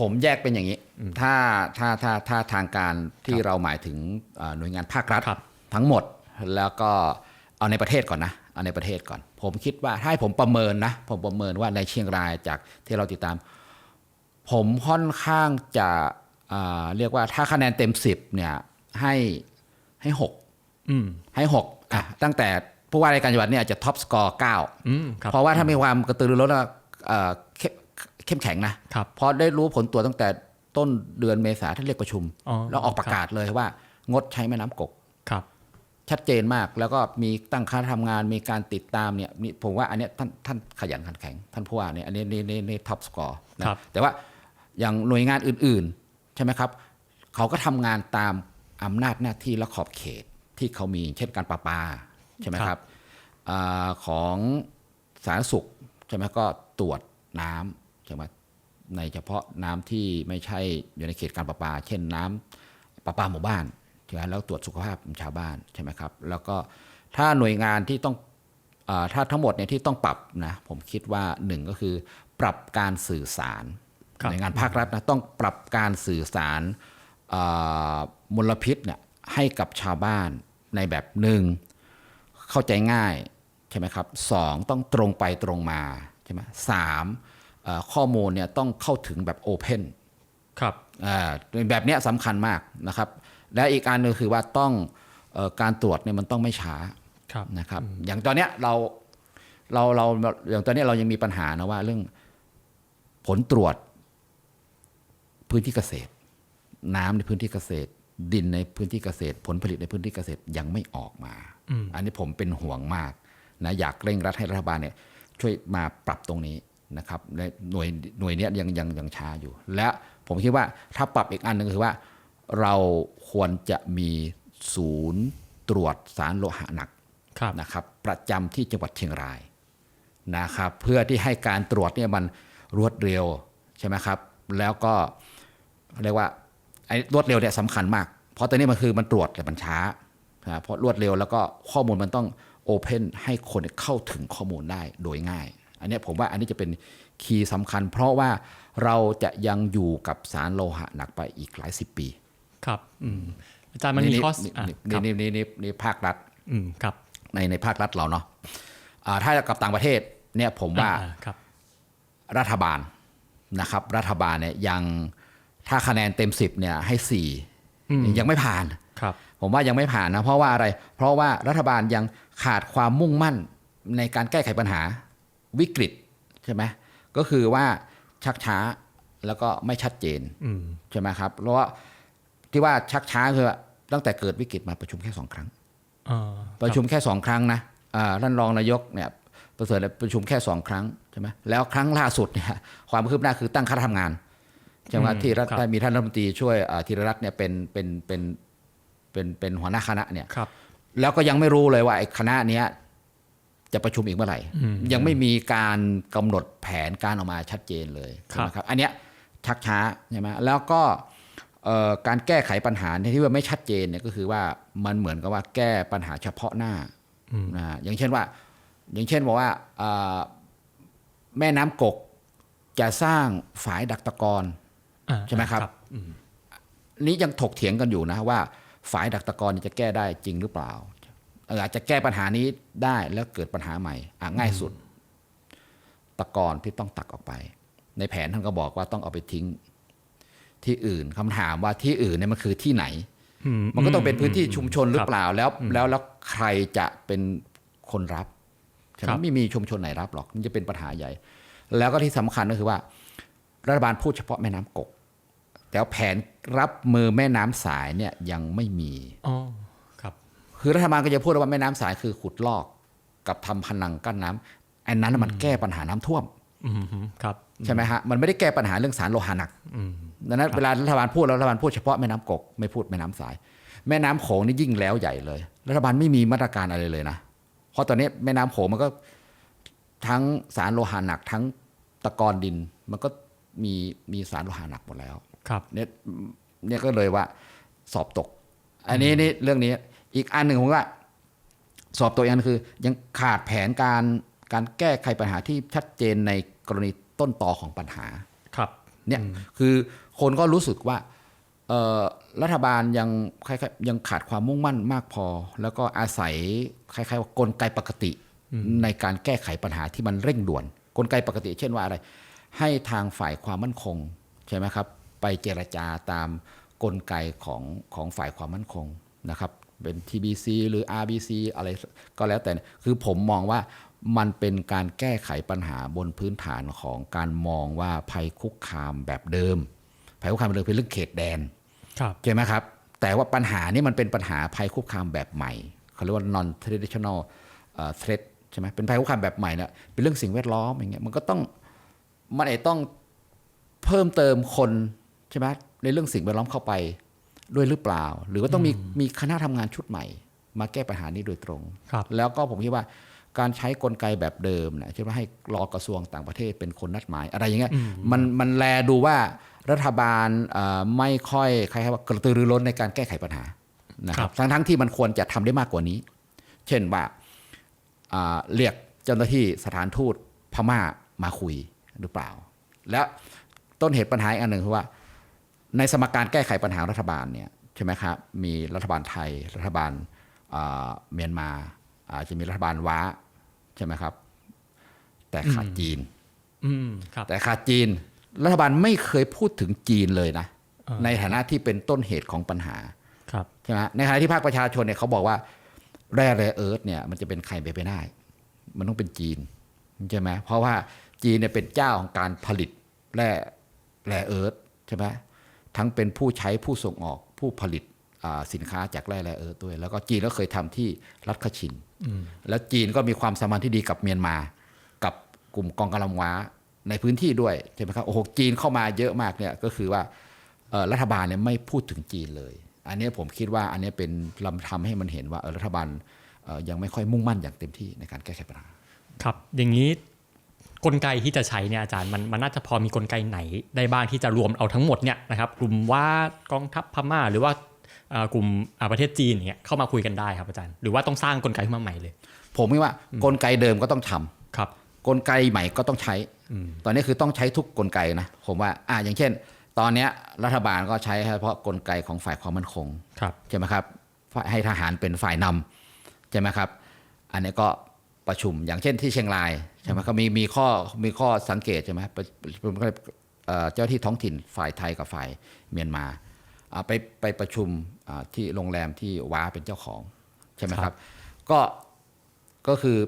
ผมแยกเป็นอย่างนี้ ถ้าถ้าถ้าถ้าทางการที่เราหมายถึงเอ่อหน่วยงานภาครัฐครับทั้งหมดแล้วก็เอาในประเทศก่อนนะเอาในประเทศก่อน ผมคิดว่าถ้าให้ผมประเมินนะ ผมประเมินว่าในเชียงรายจากที่เราติดตาม ผมค่อนข้างจะอ่าเรียกว่าถ้าคะแนนเต็ม10เนี่ยให้ให้หกอืมให้หกอะตั้งแต่ผู้ว่าราชการจังหวัดเนี่ยอาจจะท็อปสกอร์เก้าอืมครับเพราะว่าถ้ามีความกระตือรือร้นแล้ว เอ่อเข้มเข้มแข็งนะครับเพราะได้รู้ผลตรวจตั้งแต่ต้นเดือนเมษาท่านเรียกประชุมอ๋อแล้วออกประกาศเลยว่างดใช้แม่น้ำกกครับ ชัดเจนมากแล้วก็มีตั้งคณะทำงานมีการติดตามเนี่ยนี่ผมว่าอันเนี้ยท่านท่านขยันขันแข็ง ท่านผู้ว่าเนี่ยอันนี้นี่นี่นี่ท็อปสกอร์นะครับแต่ว่าอย่างหน่วยงานอื่น ๆ ใช่ไหมครับ เขาก็ทำงานตามอำนาจหน้าที่และขอบเขตที่เขามีเช่นการประปาใช่ไหมครับอาของสาธารณสุขใช่ไหมก็ตรวจน้ำ ใช่ไหมในเฉพาะน้ำที่ไม่ใช่อยู่ในเขตการประปา เช่นน้ำประปาหมู่บ้านใช่ไหมแล้วตรวจสุขภาพชาวบ้านใช่ไหมครับ แล้วก็ถ้าหน่วยงานที่ต้องอาถ้าทั้งหมดเนี่ยที่ต้องปรับนะผมคิดว่าหนึ่งก็คือ ปรับการสื่อสารครับหน่วยงานภาครัฐนะต้องปรับการสื่อสารอ่ามลพิษเนี่ยให้กับชาวบ้านในแบบหนึ่งเข้าใจง่ายใช่ไหมครับสองต้องตรงไปตรงมาใช่ไหมสามเอ่อ ข้อมูลเนี่ยต้องเข้าถึงแบบโอเพนครับแบบเนี้ยสำคัญมากนะครับ และอีกอันหนึงคือว่าต้องเออการตรวจเนี่ยมันต้องไม่ช้าครับนะครับอย่างตอนเนี้ยเราเราเราอย่างตอนเนี้ยเรายังมีปัญหานะว่าเรื่องผลตรวจพื้นที่เกษตร น้ำในพื้นที่เกษตร ดินในพื้นที่เกษตร ผลผลิตในพื้นที่เกษตรยังไม่ออกมา อันนี้ผมเป็นห่วงมากนะอยากเร่งรัดให้รัฐบาลเนี่ยช่วยมาปรับตรงนี้ นะครับและหน่วยหน่วยเนี้ยยังยังยังช้าอยู่ และผมคิดว่าถ้าปรับอีกอันหนึงคือว่า เราควรจะมีศูนย์ตรวจสารโลหะหนักครับนะครับ ประจำที่จังหวัดเชียงรายนะครับ เพื่อที่ให้การตรวจเนี่ยมันรวดเร็วใช่ไหมครับ แล้วก็เรียกว่าไอ้รวดเร็วเนี่ยสำคัญมาก เพราะตอนนี้มันคือมันตรวจแต่มันช้านะเพราะรวดเร็วแล้วก็ข้อมูลมันต้องโอเพนให้คนเข้าถึงข้อมูลได้โดยง่าย อันเนี้ยผมว่าอันนี้จะเป็นคีย์สำคัญ เพราะว่าเราจะยังอยู่กับสารโลหะหนักไปอีกหลายสิบปี ครับอืมอาจารย์มันมีข้อสนี่อะนี่ครับนี่นี่นี่นี่ภาครัฐอืมครับ ในในภาครัฐเราเนาะอ่าถ้ากับต่างประเทศเนี่ยผมว่าอ่ครับรัฐบาลนะครับ รัฐบาลเนี่ยยังถ้าคะแนนเต็มสิบเนี่ยให้สี่อืมยังไม่ผ่านครับ ผมว่ายังไม่ผ่านนะเพราะว่าอะไร เพราะว่ารัฐบาลยังขาดความมุ่งมั่นในการแก้ไขปัญหา วิกฤตใช่ไหมก็คือว่าชักช้าแล้วก็ไม่ชัดเจนอืมใช่ไหมครับเพราะว่าที่ว่าชักช้าคือว่าตั้งแต่เกิดวิกฤตมาประชุมแค่สองครั้งอ่าประชุมแค่สองครั้งนะอ่าท่านรองนายกเนี่ยประเสริฐประชุมแค่สองครั้งใช่ไหมแล้วครั้งล่าสุดเนี่ยความคืบหน้าคือตั้งคณะทำงานใช่ไหมที่รัฐมีท่านรัฐมนตรีช่วยอ่าธีรรัตน์เนี่ยเป็นเป็นเป็นเป็นเป็นหัวหน้าคณะเนี่ยครับแล้วก็ยังไม่รู้เลยว่าไอ้คณะเนี้ย จะประชุมอีกเมื่อไหร่ ยังไม่มีการกำหนดแผนการออกมาชัดเจนเลยครับใช่ไหมครับ อันเนี้ยชักช้าใช่ไหมแล้วก็เอ่อการแก้ไขปัญหาที่ว่าไม่ชัดเจนเนี่ยก็คือว่ามันเหมือนกับว่าแก้ปัญหาเฉพาะหน้านะอย่างเช่นว่า อย่างเช่นบอกว่าเอ่อแม่น้ำกกจะสร้างฝายดักตะกอนอ่าใช่ไหมครับอืมนี้ยังถกเถียงกันอยู่นะว่าฝายดักตะกอนจะแก้ได้จริงหรือเปล่าเอออาจจะแก้ปัญหานี้ได้แล้วเกิดปัญหาใหม่อะง่ายสุด ตะกอนที่ต้องตักออกไป ในแผนท่านก็บอกว่าต้องเอาไปทิ้ง ที่อื่นคำถามว่าที่อื่นเนี่ยมันคือที่ไหนอืมมันก็ต้องเป็นพื้นที่ชุมชนหรือครับเปล่าแล้วแล้วแล้วใครจะเป็นคนรับใช่ไหมครับไม่มีชุมชนไหนรับหรอกมันจะเป็นปัญหาใหญ่ แล้วก็ที่สำคัญก็คือว่า รัฐบาลพูดเฉพาะแม่น้ำกกแต่ว่าแผนรับมือแม่น้ำสายเนี่ยยังไม่มีอ๋อ ครับคือรัฐบาลก็จะพูดว่าแม่น้ำสายคือขุดลอกกับทำพนังกั้นน้ำอันนั้นนะมันแก้ปัญหาน้ำท่วมอืมครับใช่ไหมฮะมันไม่ได้แก้ปัญหาเรื่องสารโลหะหนักอืมดังนั้นเวลารัฐบาลพูดแล้วรัฐบาลพูดเฉพาะแม่น้ำกกไม่พูดแม่น้ำสาย แม่น้ำโขงนี่ยิ่งแล้วใหญ่เลย รัฐบาลไม่มีมาตรการอะไรเลยนะเพราะตอนนี้แม่น้ำโขงมันก็ทั้งสารโลหะหนัก ทั้งตะกอนดิน มันก็มีมีสารโลหะหนักหมดแล้ว ครับ เนี่ยเนี่ยก็เลยว่าสอบตก อันนี้นี่เรื่องนี้ อีกอันหนึ่งผมว่า สอบตกอีกอันคือ ยังขาดแผนการการแก้ไขปัญหาที่ชัดเจนในกรณีต้นตอของปัญหาครับเนี่ยคือคนก็รู้สึกว่าเอ่อรัฐบาลยังคล้ายๆยังขาดความมุ่งมั่นมากพอ แล้วก็อาศัยคล้ายๆว่ากลไกปกติในการแก้ไขปัญหาที่มันเร่งด่วน กลไกปกติ เช่นว่าอะไร ให้ทางฝ่ายความมั่นคงใช่ไหมครับ ไปเจรจาตามกลไกของของฝ่ายความมั่นคงนะครับ เป็น TBC หรือ RBC อะไรก็แล้วแต่ คือผมมองว่ามันเป็นการแก้ไขปัญหาบนพื้นฐานของการมองว่าภัยคุกคามแบบเดิม ภัยคุกคามแบบเดิมเป็นเรื่องเขตแดนครับใช่ไหมครับ แต่ว่าปัญหานี้มันเป็นปัญหาภัยคุกคามแบบใหม่เขาเรียกว่า non traditional เอ่อ threat ใช่ไหมเป็นภัยคุกคามแบบใหม่เนี่ยเป็นเรื่องสิ่งแวดล้อมอย่างเงี้ยมันก็ต้องมันอาจต้องเพิ่มเติมคนใช่ไหมในเรื่องสิ่งแวดล้อมเข้าไป ด้วยหรือเปล่า หรือว่าต้องมีมีคณะทำงานชุดใหม่ มาแก้ปัญหานี้โดยตรงครับแล้วก็ผมคิดว่าการใช้กลไกแบบเดิมนะเช่นว่าให้รอกระทรวงต่างประเทศเป็นคนนัดหมาย อะไรอย่างเงี้ยมันมันแลดูว่ารัฐบาลเอ่อไม่ค่อยใครว่ากระตือรือร้นในการแก้ไขปัญหานะคครัรับบทั้งทั้งที่มันควรจะทำได้มากกว่านี้ เช่นว่าอ่าเรียกเจ้าหน้าที่สถานทูตพม่ามาคุยหรือเปล่า แล้วต้นเหตุปัญหาอีกอันหนึ่งคือว่า ในสมการแก้ไขปัญหารัฐบาลเนี่ยใช่ไหมครับมีรัฐบาลไทย รัฐบาลอ่าเมียนมาอาจจะมีรัฐบาลว้าใช่ไหมครับ แต่ขาดจีนอืมครับแต่ขาดจีน รัฐบาลไม่เคยพูดถึงจีนเลยนะอ่าในฐานะที่เป็นต้นเหตุของปัญหาครับใช่ไหมในขณะที่ภาคประชาชนเนี่ยเขาบอกว่าแร่แร่เอิร์ธเนี่ยมันจะเป็นใครไปไม่ได้ มันต้องเป็นจีนใช่ไหมเพราะว่าจีนเนี่ยเป็นเจ้าของการผลิตแร่แร่เอิร์ธใช่ไหม ทั้งเป็นผู้ใช้ผู้ส่งออกผู้ผลิตอ่าสินค้าจากแร่แร่เอิร์ธด้วย แล้วก็จีนก็เคยทำที่รัฐคชิน แล้วจีนก็มีความสัมพันธ์ที่ดีกับเมียนมา กับกลุ่มกองกำลังว้าในพื้นที่ด้วยใช่ไหมครับโอ้โหจีนเข้ามาเยอะมากเนี่ยก็คือว่าเอ่อรัฐบาลเนี่ยไม่พูดถึงจีนเลย อันเนี้ยผมคิดว่าอันเนี้ยเป็นลำทำให้มันเห็นว่าเออรัฐบาลเอ่อยังไม่ค่อยมุ่งมั่นอย่างเต็มที่ในการแก้ไขปัญหาครับอย่างนี้ กลไกที่จะใช้เนี่ยอาจารย์มันมันน่าจะพอมีกลไกไหนได้บ้างที่จะรวมเอาทั้งหมดเนี่ยนะครับกลุ่มว่ากองทัพพม่าหรือว่าเอ่อกลุ่มอ่าประเทศจีนเนี่ยเข้ามาคุยกันได้ครับอาจารย์ หรือว่าต้องสร้างกลไกขึ้นมาใหม่เลย ผมคิดว่ากลไกเดิมก็ต้องทำครับ กลไกใหม่ก็ต้องใช้ ตอนนี้คือต้องใช้ทุกกลไกนะผมว่าอ่าอย่างเช่น ตอนเนี้ยรัฐบาลก็ใช้เฉพาะกลไกของฝ่ายความมั่นคงครับใช่ไหมครับฝ่ายให้ทหารเป็นฝ่ายนำใช่ไหมครับ อันนี้ก็ประชุมอย่างเช่นที่เชียงรายใช่ไหมครับมีมีข้อมีข้อสังเกตใช่ไหมประประประเอ่อเจ้าที่ท้องถิ่นฝ่ายไทยกับฝ่ายเมียนมาอ่าไปไปประชุมอ่าที่โรงแรมที่ว้าเป็นเจ้าของใช่ไหมครับ ก็ก็คือ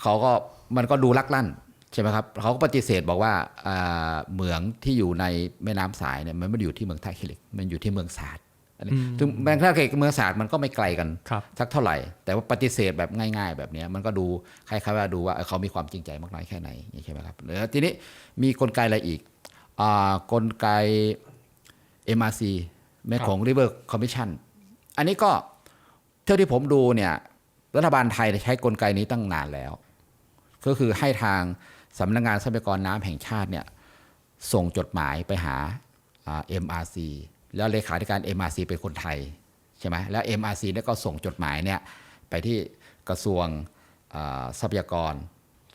เขาก็มันก็ดูลักลั่นใช่ไหมครับเขาก็ปฏิเสธบอกว่าอ่าเหมืองที่อยู่ในแม่น้ำสายเนี่ยมันไม่ได้อยู่ที่เมืองท่าขี้เหล็กมันอยู่ที่เมืองสาด อันนี้ถึงแม้ท่าขี้เหล็กกับเมืองสาดมันก็ไม่ไกลกันครับสักเท่าไหร่ แต่ว่าปฏิเสธแบบง่าย ๆ แบบเนี้ยมันก็ดูคล้ายๆว่าดูว่าเออเขามีความจริงใจมากน้อยแค่ไหนอย่างนี้ใช่ไหมครับแล้วทีนี้มีกลไกอะไรอีกอ่ากลไก MRC แม่ของ River Commission อันนี้ก็เท่าที่ผมดูเนี่ยรัฐบาลไทยใช้กลไกนี้ตั้งนานแล้ว ก็คือให้ทางสำนักงานทรัพยากรน้ำแห่งชาติเนี่ยส่งจดหมายไปหาอ่า MRC แล้วเลขาธิการ MRC เป็นคนไทยใช่ไหมแล้ว MRC เนี่ยก็ส่งจดหมายเนี่ยไปที่กระทรวงอ่าทรัพยากร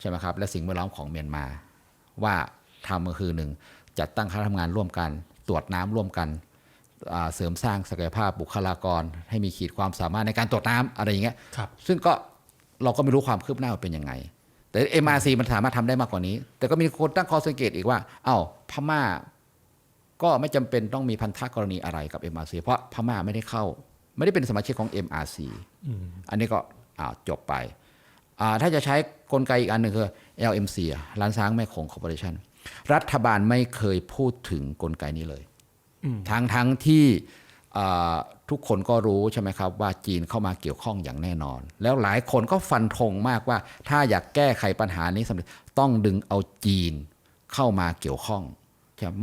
ใช่ไหมครับและสิ่งแวดล้อมของเมียนมา ว่าทำก็คือหนึ่งจัดตั้งคณะทำงานร่วมกัน ตรวจน้ำร่วมกันอ่าเสริมสร้างศักยภาพบุคลากร ให้มีขีดความสามารถในการตรวจน้ำอะไรอย่างเงี้ยครับซึ่งก็เราก็ไม่รู้ความคืบหน้าว่าเป็นยังไง แต่ MRC มันสามารถทำได้มากกว่านี้ แต่ก็มีคนตั้งข้อสังเกตอีกว่า เอ้าพม่า ก็ไม่จำเป็นต้องมีพันธกรณีอะไรกับ MRC เพราะพม่าไม่ได้เข้า ไม่ได้เป็นสมาชิกของ MRC อันนี้ก็อ้าวจบไปอ่าถ้าจะใช้กลไกอีกอันหนึ่งคือ LMC อะร้านช้างแม่โขงคอร์ปอเรชั่นรัฐบาลไม่เคยพูดถึงกลไกนี้เลยทั้งทั้งที่อ่าทุกคนก็รู้ใช่ไหมครับ ว่าจีนเข้ามาเกี่ยวข้องอย่างแน่นอน แล้วหลายคนก็ฟันธงมากว่า ถ้าอยากแก้ไขปัญหานี้สำเร็จต้องดึงเอาจีนเข้ามาเกี่ยวข้องใช่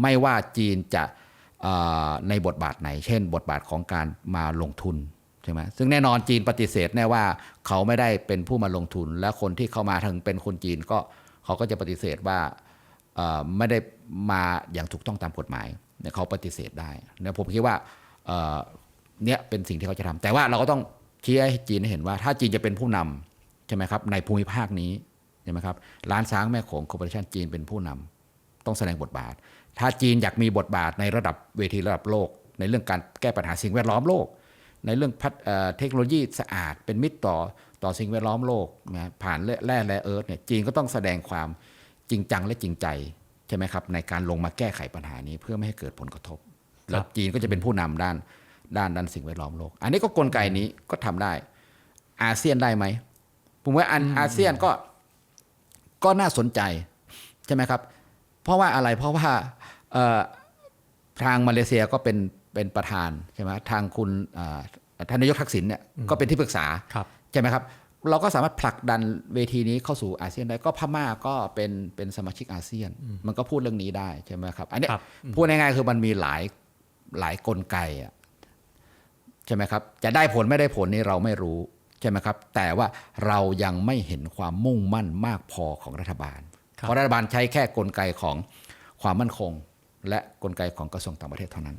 ไม่ว่าจีนจะในบทบาทไหน เช่น บทบาทของการมาลงทุนใช่ไหมซึ่งแน่นอนจีนปฏิเสธแน่ว่าเขาไม่ได้เป็นผู้มาลงทุน และคนที่เข้ามาถึงเป็นคนจีนก็เขาก็จะปฏิเสธว่าไม่ได้มาอย่างถูกต้องตามกฎหมายเนี่ยเขาปฏิเสธได้เนี่ยผมคิดว่าเนี่ยเป็นสิ่งที่เขาจะทำแต่ว่าเราก็ต้องชี้ให้จีนให้เห็นว่า ถ้าจีนจะเป็นผู้นำใช่ไหมครับในภูมิภาคนี้ใช่ไหมครับร้านช้างแม่โขงคอร์ปอเรชั่นจีนเป็นผู้นำ ต้องแสดงบทบาท ถ้าจีนอยากมีบทบาทในระดับเวทีระดับโลก ในเรื่องการแก้ปัญหาสิ่งแวดล้อมโลก ในเรื่องพัฒเอ่อเทคโนโลยีสะอาด เป็นมิตรต่อต่อสิ่งแวดล้อมโลกนะผ่านแร่แร่แร่เอิร์ธเนี่ยจีนก็ต้องแสดงความจริงจังและจริงใจใช่ไหมครับในการลงมาแก้ไขปัญหานี้เพื่อไม่ให้เกิดผลกระทบ แล้วจีนก็จะเป็นผู้นำด้านด้านด้านสิ่งแวดล้อมโลก อันนี้ก็กลไกนี้ก็ทำได้ อาเซียนได้ไหมผมว่าอันอาเซียนก็ก็น่าสนใจใช่ไหมครับ เพราะว่าอะไรเพราะว่าเอ่อทางมาเลเซียก็เป็นเป็นประธานใช่ไหมทางคุณอ่าท่านนายกทักษิณเนี่ยก็เป็นที่ปรึกษาครับใช่ไหมครับ เราก็สามารถผลักดันเวทีนี้เข้าสู่อาเซียนได้ก็พม่าก็เป็นเป็นสมาชิกอาเซียน มันก็พูดเรื่องนี้ได้ใช่ไหมครับ อันเนี้ยครับพูดง่ายๆคือมันมีหลายหลายกลไกอะใช่ไหมครับ จะได้ผลไม่ได้ผลนี่เราไม่รู้ใช่ไหมครับ แต่ว่าเรายังไม่เห็นความมุ่งมั่นมากพอของรัฐบาลครับ เพราะรัฐบาลใช้แค่กลไกของความมั่นคง และกลไกของกระทรวงต่างประเทศเท่านั้น